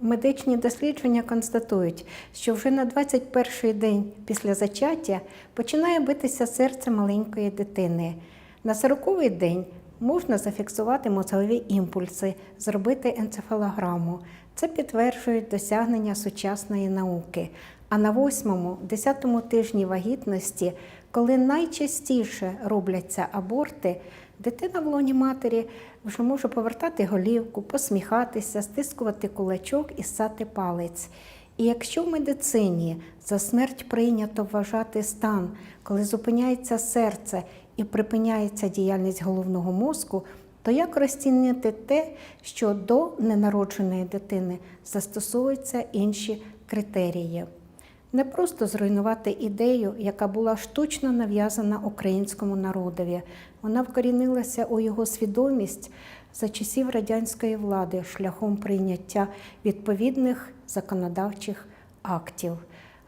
Медичні дослідження констатують, що вже на 21-й день після зачаття починає битися серце маленької дитини. На 40-й день можна зафіксувати мозгові імпульси, зробити енцефалограму. Це підтверджують досягнення сучасної науки. А на 8-10 тижні вагітності, коли найчастіше робляться аборти, дитина в лоні матері вже може повертати голівку, посміхатися, стискувати кулачок і ссати палець. І якщо в медицині за смерть прийнято вважати стан, коли зупиняється серце і припиняється діяльність головного мозку, то як розцінити те, що до ненародженої дитини застосовуються інші критерії? Не просто зруйнувати ідею, яка була штучно нав'язана українському народові. Вона вкорінилася у його свідомість за часів радянської влади шляхом прийняття відповідних законодавчих актів.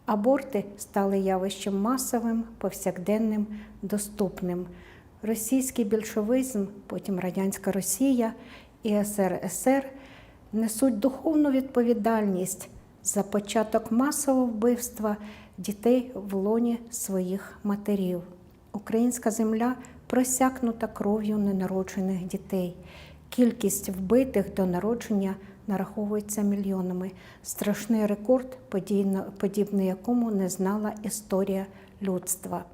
Аборти стали явищем масовим, повсякденним, доступним. Російський більшовизм, потім радянська Росія і СРСР несуть духовну відповідальність за початок масового вбивства дітей в лоні своїх матерів. Українська земля просякнута кров'ю ненароджених дітей. Кількість вбитих до народження нараховується мільйонами. Страшний рекорд, подібний якому не знала історія людства.